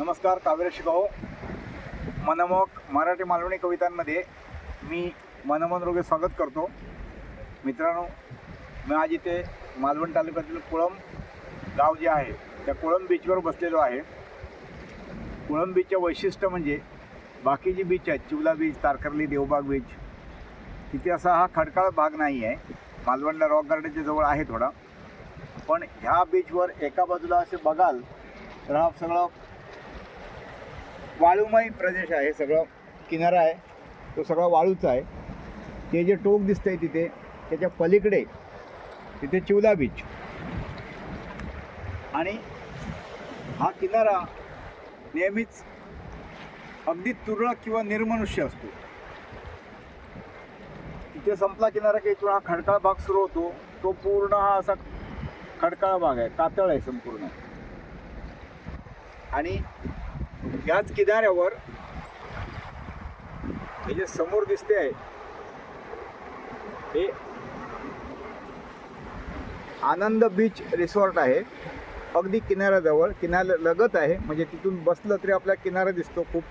नमस्कार काव्य शिकाऊ मनमोहक मराठी मालवणी कवितांमध्ये मी मनमोहन रोगे स्वागत करतो. मित्रांनो मी आज इथे मालवण तालुक्यातील कुळम गाव जे आहे त्या कुळम बीचवर बसलेलो आहे. कुळम बीचचं वैशिष्ट्य म्हणजे बाकी जी बीच आहेत चिवला बीच तारकर्ली देवबाग बीच तिथे असा हा खडकाळ भाग नाही आहे. मालवणला रॉक गार्डनच्या जवळ आहे थोडा. पण ह्या बीचवर एका बाजूला असे बघाल तर हा सगळं वाळूमय प्रदेश आहे सगळं किनारा आहे. तो सगळा वाळूचा आहे. ते जे टोक दिसतंय तिथे त्याच्या पलीकडे तिथे चिवला बीच आणि हा किनारा नेहमीच अगदी तुरळक किंवा निर्मनुष्य असतो. तिथे संपला किनारा की इथून हा खडकाळ भाग सुरू होतो. तो पूर्ण हा असा खडकाळ भाग आहे कातळ आहे संपूर्ण. आणि याच किनाऱ्यावर हे जे समोर दिसते आहे हे आनंद बीच रिसॉर्ट आहे. अगदी किनाऱ्याजवळ किनाऱ्या लगत आहे. म्हणजे तिथून बसलं तरी आपल्या किनारा दिसतो खूप.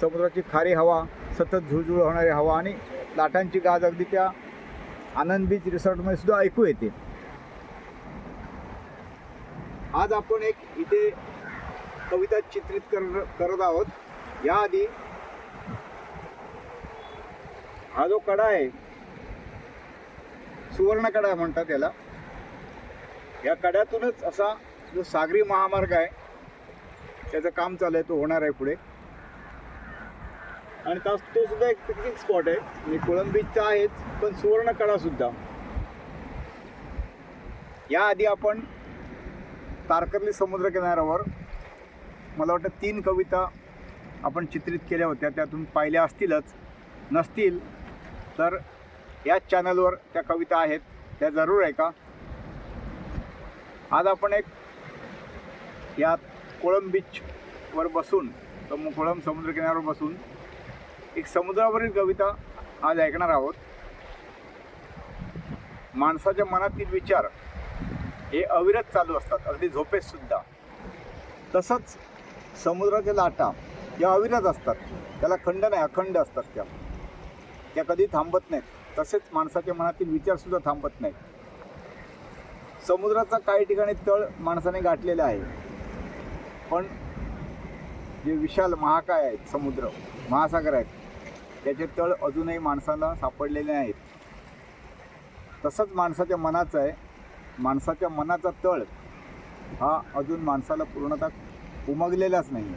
समुद्राची खारी हवा सतत झुळझुळ होणारी हवा आणि लाटांची गाज अगदी त्या आनंद बीच रिसॉर्टमध्ये सुद्धा ऐकू येते. आज आपण एक इथे कविता चित्रित कर करत आहोत. याआधी हा जो कडा आहे सुवर्ण कडा म्हणतात याला. या कड्यातूनच असा जो सागरी महामार्ग आहे त्याचं काम चालू आहे तो होणार आहे पुढे. आणि तास तो सुद्धा एक पिकनिक स्पॉट आहे. म्हणजे कोळंबीचा आहेच पण सुवर्ण कडा सुद्धा. याआधी आपण तारकर्ली समुद्र किनाऱ्यावर मला वाटतं तीन कविता आपण चित्रित केल्या होत्या त्यातून पाहिल्या असतीलच. नसतील तर याच चॅनलवर त्या कविता आहेत त्या जरूर ऐका. आज आपण एक या कोळम बीचवर बसून सम कोळंब समुद्रकिनाऱ्यावर बसून एक समुद्रावरील कविता आज ऐकणार आहोत. माणसाच्या मनातील विचार हे अविरत चालू असतात अगदी झोपेत सुद्धा. तसंच समुद्राच्या लाटा या अविरत असतात. त्याला खंड नाही अखंड असतात त्या. त्या कधी थांबत नाहीत. तसेच माणसाच्या मनातील विचारसुद्धा थांबत नाहीत. समुद्राचा काही ठिकाणी तळ माणसाने गाठलेला आहे. पण जे विशाल महाकाय आहेत समुद्र महासागर आहेत त्याचे तळ अजूनही माणसाला सापडलेले नाहीत. तसंच माणसाच्या मनाचं आहे. माणसाच्या मनाचा तळ हा अजून माणसाला पूर्णतः उमगलेलाच नाही.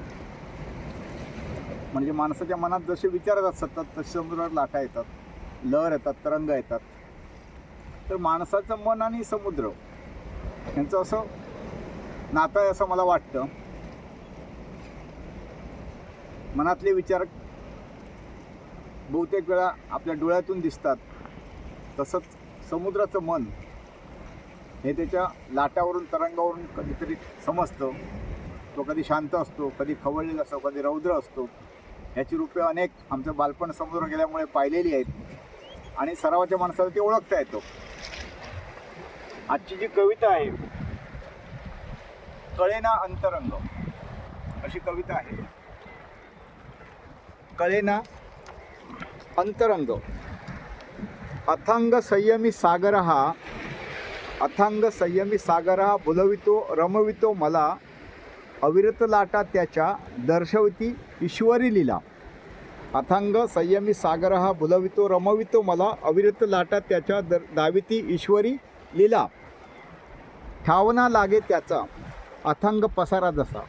म्हणजे माणसाच्या मनात जसे विचार येतात सतत तसे समुद्रावर लाटा येतात लहर येतात तरंग येतात. तर माणसाचं मन आणि समुद्र यांचं असं नातं आहे असं मला वाटतं. मनातले विचार बहुतेक वेळा आपल्या डोळ्यातून दिसतात. तसंच समुद्राचं मन हे त्याच्या लाटावरून तरंगावरून कधीतरी समजतं. तो कधी शांत असतो कधी खवळलेला असतो कधी रौद्र असतो. ह्याची रूपे अनेक आमचं बालपण समुद्र गेल्यामुळे पाहिलेली आहेत. आणि सरावाच्या माणसाला ती ओळखता येतो. आजची जी कविता आहे कळेना अंतरंग अशी कविता आहे. कळेना अंतरंग. अथांग संयमी सागर हा अथांग संयमी सागर हा बुलवितो रमवितो मला अविरत लाटा त्याच्या दर्शवती ईश्वरी लिला. अथांग संयमी सागर हा बुलवितो रमवितो मला अविरत लाटा त्याच्या दर दाविती ईश्वरी लिला. ठावना लागे त्याचा अथांग पसारा जसा.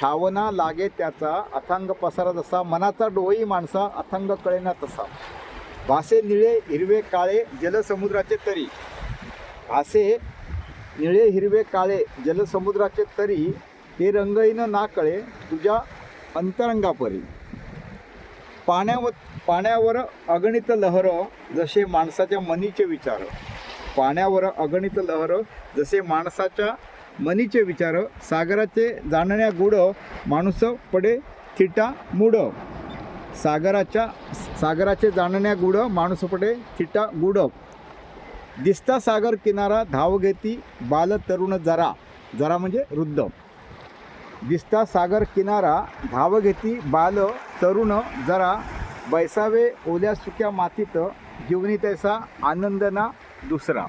ठावना लागे त्याचा अथांग पसारा जसा. मनाचा डोई माणसा अथांग कळेना तसा. भासे निळे हिरवे काळे जलसमुद्राचे तरी. भासे निळे हिरवे काळे जलसमुद्राचे तरी ते रंगईन ना कळे तुझ्या अंतरंगापरी. पाण्यावर पाण्यावर अगणित लहर जसे माणसाच्या मनीचे विचार. पाण्यावर अगणित लहर जसे माणसाच्या मनीचे विचार. सागराचे जाणण्या गुड माणूस पडे थिटा मुड सागराच्या सागराचे जाणण्या गुड माणूस पडे थिटा गुड दिसता सागर किनारा धाव घेती बाल तरुण जरा. जरा म्हणजे वृद्ध. दिसता सागर किनारा धाव घेती बाल तरुण जरा बैसावे ओल्या सुक्या मातीत जीवनी तैसा आनंद ना दुसरा.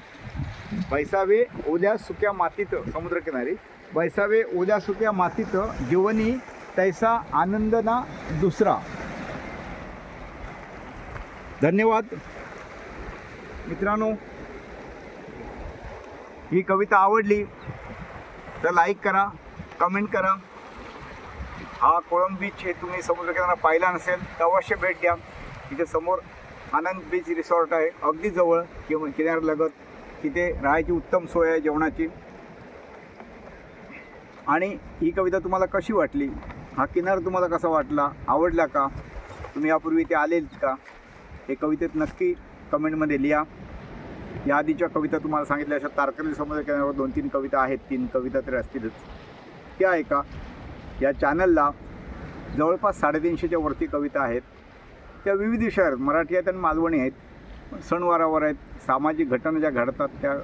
बैसावे ओल्या सुक्या मातीत समुद्रकिनारी. बैसावे ओल्या सुक्या मातीत जीवनी तैसा आनंद ना दुसरा. धन्यवाद. मित्रांनो ही कविता आवडली तर लाईक करा. कमेंट करा. हा कोळंब बीच हे तुम्ही समुद्रकिनारा पाहिला नसेल तर अवश्य भेट द्या. इथे समोर आनंद बीच रिसॉर्ट आहे. अगदी जवळ किंवा किनाऱ्यालगत तिथे राहायची उत्तम सोय आहे जेवणाची. आणि ही कविता तुम्हाला कशी वाटली? हा किनारा तुम्हाला कसा वाटला? आवडला का? तुम्ही यापूर्वी ते आलेत का? हे कवितेत नक्की कमेंटमध्ये लिहा. या आधीच्या कविता तुम्हाला सांगितल्या अशा तारकर्ली समुद्र किनाऱ्यावर दोन तीन कविता आहेत. तीन कविता तरी असतीलच. त्या आहे का? या चॅनलला जवळपास साडेतीनशेच्या वरती कविता आहेत. त्या विविध विषयावर मराठी आहेत आणि मालवणी आहेत. सणवारावर आहेत. सामाजिक घटना ज्या घडतात त्या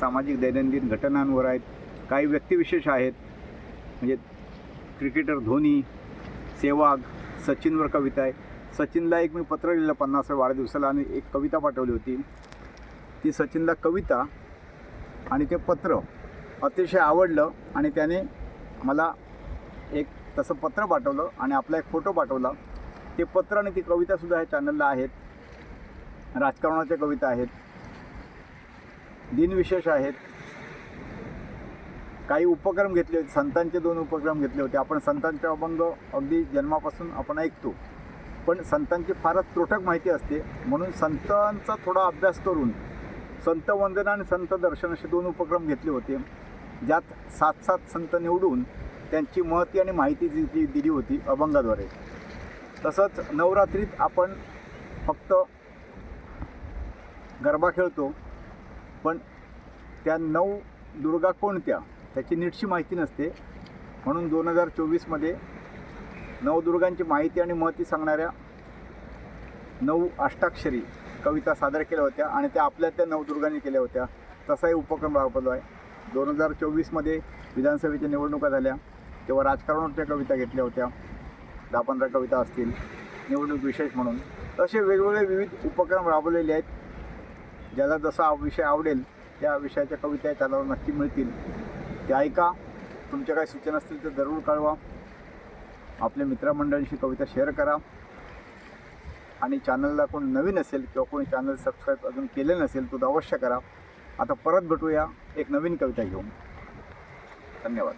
सामाजिक दैनंदिन घटनांवर आहेत. काही व्यक्तिविशेष आहेत. म्हणजे क्रिकेटर धोनी सेवाग सचिनवर कविता आहे. सचिनला एक मी पत्र लिहिलं पन्नासाव्या वाढदिवसाला आणि एक कविता पाठवली होती. ती सचिनला कविता आणि ते पत्र अतिशय आवडलं आणि त्याने मला एक तसं पत्र पाठवलं आणि आपला एक फोटो पाठवला. ते पत्र आणि ती कवितासुद्धा ह्या चॅनलला आहेत. राजकारणाच्या कविता आहेत. दिनविशेष आहेत. काही उपक्रम घेतले होते. संतांचे दोन उपक्रम घेतले होते. आपण संतांचे अभंग अगदी जन्मापासून आपण ऐकतो. पण संतांची फारच त्रोटक माहिती असते. म्हणून संतांचा थोडा अभ्यास करून संत वंदना आणि संत दर्शन असे दोन उपक्रम घेतले होते. ज्यात सात सात संत निवडून त्यांची महती आणि माहिती जी दिली होती अभंगाद्वारे. तसंच नवरात्रीत आपण फक्त गरबा खेळतो पण त्या नऊ दुर्गा कोणत्या त्याची नीटशी माहिती नसते. म्हणून दोन हजार चोवीसमध्ये नवदुर्गांची माहिती आणि महती सांगणाऱ्या नऊ अष्टाक्षरी कविता सादर केल्या होत्या आणि त्या आपल्या त्या नवदुर्गांनी केल्या होत्या. तसाही उपक्रम राबवलो आहे. दोन हजार चोवीसमध्ये विधानसभेच्या निवडणुका झाल्या. तेव्हा राजकारणाच्या कविता घेतल्या होत्या. दहा पंधरा कविता असतील. निवडणूक विशेष म्हणून. असे वेगवेगळे विविध उपक्रम राबवलेले आहेत. ज्याला जसा विषय आवडेल त्या विषयाच्या कविता त्याला नक्की मिळतील. ते ऐका. तुमच्या काही सूचना असतील तर जरूर कळवा. आपल्या मित्रमंडळींशी कविता शेअर करा. आणि चॅनलला कोण नवीन असेल किंवा कोणी चॅनल सबस्क्राईब अजून केले नसेल तो अवश्य करा. आता परत भेटूया एक नवीन कविता घेऊन. धन्यवाद.